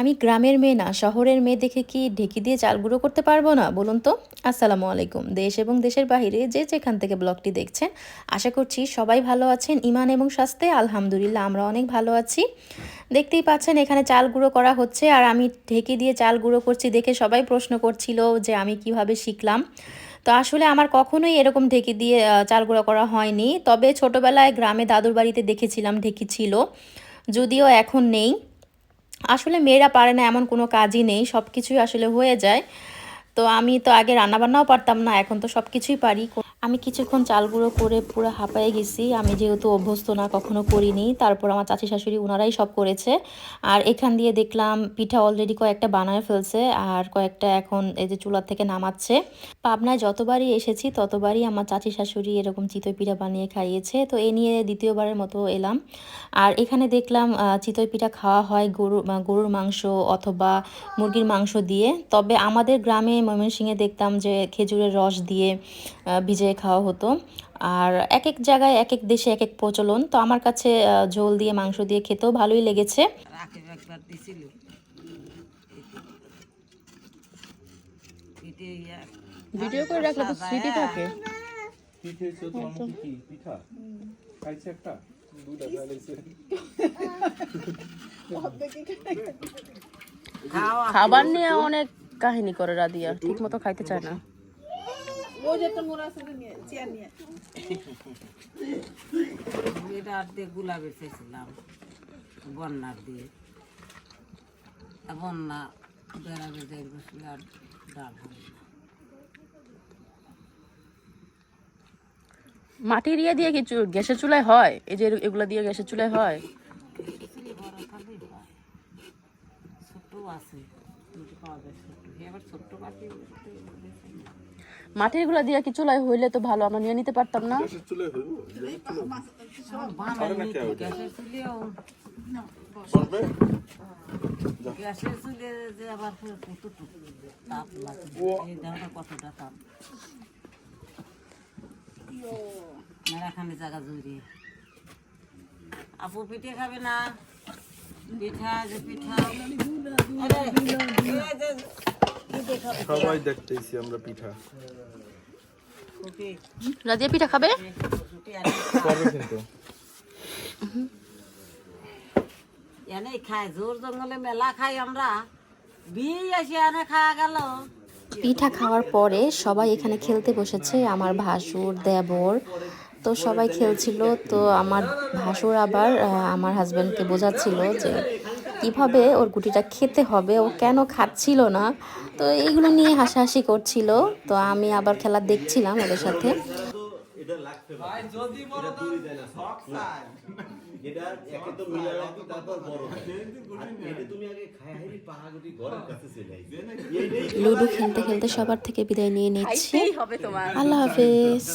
আমি গ্রামের মেয়ে না, শহরের মেয়ে দেখে কি ঢেকি দিয়ে চাল গুঁড়ো করতে পারব না? বলুন তো। আসসালামু আলাইকুম। দেশ এবং দেশের বাইরে যে যেখান থেকে ব্লগটি দেখছেন, আশা করছি সবাই ভালো আছেন ইমান এবং স্বাস্থ্যে। আলহামদুলিল্লাহ, আমরা অনেক ভালো আছি। দেখতেই পাচ্ছেন, এখানে চাল গুঁড়ো করা হচ্ছে। আর আমি ঢেকি দিয়ে চাল গুঁড়ো করছি দেখে সবাই প্রশ্ন করছিল যে আমি কীভাবে শিখলাম। তো আসলে আমার কখনোই এরকম ঢেকি দিয়ে চাল গুঁড়ো করা হয়নি। তবে ছোটোবেলায় গ্রামে দাদুর বাড়িতে দেখেছিলাম ঢেকি ছিল। যদিও এখন নেই। আসলে মেয়েরা পারে না, এমন কোনো কাজই নেই সব কিছুই আসলে হয়ে যায়। তো আমি তো আগে রান্নাবান্নাও পারতাম না, এখন তো সব কিছুই পারি। আমি কিছুক্ষণ চাল গুঁড়ো করে পুরো হাঁপায়ে গেছি। আমি যেহেতু অভ্যস্ত না কখনো করিনি। তারপর আমার চাচি শাশুড়ি ওনারাই সব করেছে। আর এখান দিয়ে দেখলাম পিঠা অলরেডি কয়েকটা বানায় ফেলছে আর কয়েকটা এখন এই যে চুলার থেকে নামাচ্ছে। পাবনায় যতবারই এসেছি ততবারই আমার চাচি শাশুড়ি এরকম চিতই পিঠা বানিয়ে খাইয়েছে। তো এ নিয়ে দ্বিতীয়বারের মতো এলাম। আর এখানে দেখলাম চিতই পিঠা খাওয়া হয় গরু গরুর মাংস অথবা মুরগির মাংস দিয়ে। তবে আমাদের গ্রামে ময়মনসিংহে দেখতাম যে খেজুরের রস দিয়ে আহ, ভিজিয়ে খাওয়া হতো। আর এক এক জায়গায় এক এক দেশে এক এক প্রচলন। তো আমার কাছে ঝোল দিয়ে মাংস দিয়ে খেতেও ভালোই লেগেছে। ভিডিও করে রাখলে তো স্মৃতি থাকে। পিঠে তো তোমার কি পিঠা? খাইছে একটা? খাবার নিয়ে অনেক কাহিনী করে রাদিয়া। ঠিক মতো খাইতে চায় না। এটা আর দিয়ে গুলাবের চেয়েছিলাম বন্যার দিয়ে। বন্যা বেড়াবে যাই বসলে আর ডাল হবে। মাটির ইয়ে দিয়ে কিছু গ্যাসের চুলায় হয়? এই যে এগুলা দিয়ে গ্যাসের চুলায় হয়? ছোট্ট আছে। মাটিরগুলা দিয়ে কি চুলায় হইলে তো ভালো? আমরা নিয়ে নিতে পারতাম না। জায়গা জুড়ে আপু পিঠে খাবে না? সবাই দেখতেছি আমরা পিঠা। রাদিয়া পিঠা খাবে? পারবে কিন্তু। এনেই খাই জোর জঙ্গলে মেলা খাই আমরা। বিয়ে আসি এনে খাওয়া গেল। পিঠা খাওয়ার পরে সবাই এখানে খেলতে বসেছে আমার ভাসুর দেবর তো সবাই খেলছিল তো আমার ভাসুর আবার আমার হাজব্যান্ডকে বোঝাচ্ছিল যে কীভাবে ওর গুটিটা খেতে হবে ও কেন খাচ্ছিল না? তো এইগুলো নিয়ে হাসাহাসি করছিল তো আমি আবার খেলা দেখছিলাম ওদের সাথে। লুডো খেলতে খেলতে সবার থেকে বিদায় নিয়ে নিচ্ছি। আল্লাহ হাফেজ।